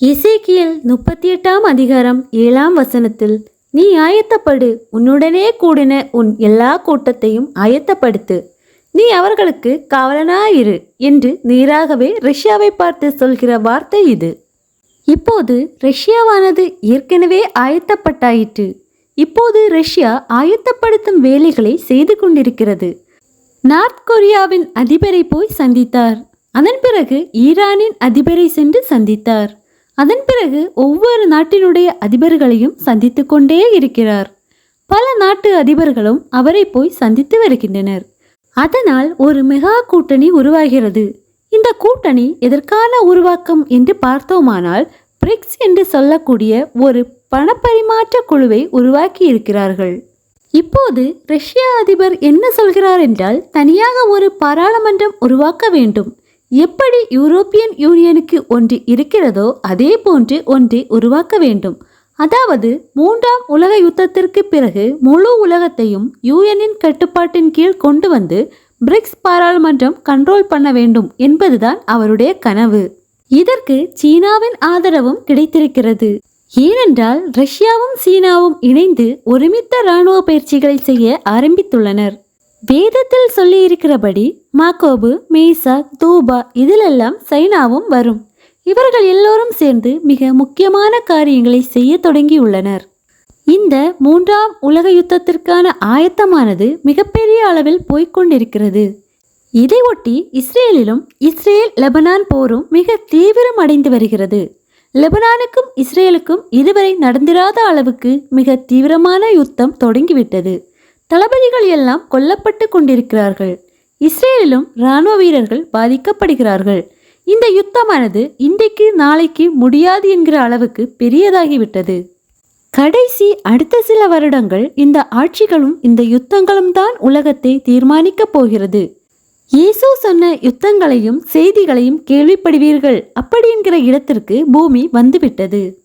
இசைக்கியல் முப்பத்தி எட்டாம் அதிகாரம் ஏழாம் வசனத்தில் நீ ஆயத்தப்படு உன்னுடனே கூடின உன் எல்லா கூட்டத்தையும் ஆயத்தப்படுத்து. நீ அவர்களுக்கு காவலனாயிரு என்று நேராகவே ரஷ்யாவை பார்த்து சொல்கிற வார்த்தை இது. இப்போது ரஷ்யாவானது ஏற்கனவே ஆயத்தப்பட்டாயிற்று. இப்போது ரஷ்யா ஆயத்தப்படுத்தும் வேலைகளை செய்து கொண்டிருக்கிறது. நார்த் கொரியாவின் அதிபரை போய் சந்தித்தார். அதன் பிறகு ஈரானின் அதிபரை சென்று சந்தித்தார். அதன் பிறகு ஒவ்வொரு நாட்டினுடைய அதிபர்களையும் சந்தித்து கொண்டே இருக்கிறார். பல நாட்டு அதிபர்களும் அவரை போய் சந்தித்து வருகின்றனர். அதனால் ஒரு மெகா கூட்டணி உருவாகிறது. இந்த கூட்டணி எதற்கான உருவாக்கம் என்று பார்த்தோமானால் பிரிக்ஸ் என்று சொல்லக்கூடிய ஒரு பணப்பரிமாற்ற குழுவை உருவாக்கி இருக்கிறார்கள். இப்போது ரஷ்ய அதிபர் என்ன சொல்கிறார் என்றால் தனியாக ஒரு பாராளுமன்றம் உருவாக்க வேண்டும். எப்படி யூரோப்பியன் யூனியனுக்கு ஒன்று இருக்கிறதோ அதே போன்று ஒன்றை உருவாக்க வேண்டும். அதாவது மூன்றாம் உலக யுத்தத்திற்கு பிறகு முழு உலகத்தையும் யூஎனின் கட்டுப்பாட்டின் கீழ் கொண்டு வந்து பிரிக்ஸ் பாராளுமன்றம் கண்ட்ரோல் பண்ண வேண்டும் என்பதுதான் அவருடைய கனவு. இதற்கு சீனாவின் ஆதரவும் கிடைத்திருக்கிறது. ஏனென்றால் ரஷ்யாவும் சீனாவும் இணைந்து ஒருமித்த இராணுவ பயிற்சிகளை செய்ய ஆரம்பித்துள்ளனர். வேதத்தில் சொல்லியிருக்கிறபடி மாக்கோபு மேசா தூபா இதிலெல்லாம் சைனாவும் வரும். இவர்கள் எல்லோரும் சேர்ந்து மிக முக்கியமான காரியங்களை செய்ய தொடங்கியுள்ளனர். இந்த மூன்றாம் உலக யுத்தத்திற்கான ஆயத்தமானது மிகப்பெரிய அளவில் போய்க்கொண்டிருக்கிறது இதை ஒட்டி இஸ்ரேலிலும் இஸ்ரேல் லெபனான் போரும் மிக தீவிரம் அடைந்து வருகிறது. லெபனானுக்கும் இஸ்ரேலுக்கும் இதுவரை நடந்திராத அளவுக்கு மிக தீவிரமான யுத்தம் தொடங்கிவிட்டது. தளபதிகள் எல்லாம் கொல்லப்பட்டு கொண்டிருக்கிறார்கள். இஸ்ரேலிலும் இராணுவ வீரர்கள் பாதிக்கப்படுகிறார்கள். இந்த யுத்தமானது இன்றைக்கு நாளைக்கு முடியாது என்கிற அளவுக்கு பெரியதாகிவிட்டது. கடைசி அடுத்த சில வருடங்கள் இந்த ஆட்சிகளும் இந்த யுத்தங்களும் தான் உலகத்தை தீர்மானிக்கப் போகிறது. இயேசு சொன்ன யுத்தங்களையும் செய்திகளையும் கேள்விப்படுவீர்கள். அப்படி என்கிற இடத்திற்கு பூமி வந்துவிட்டது.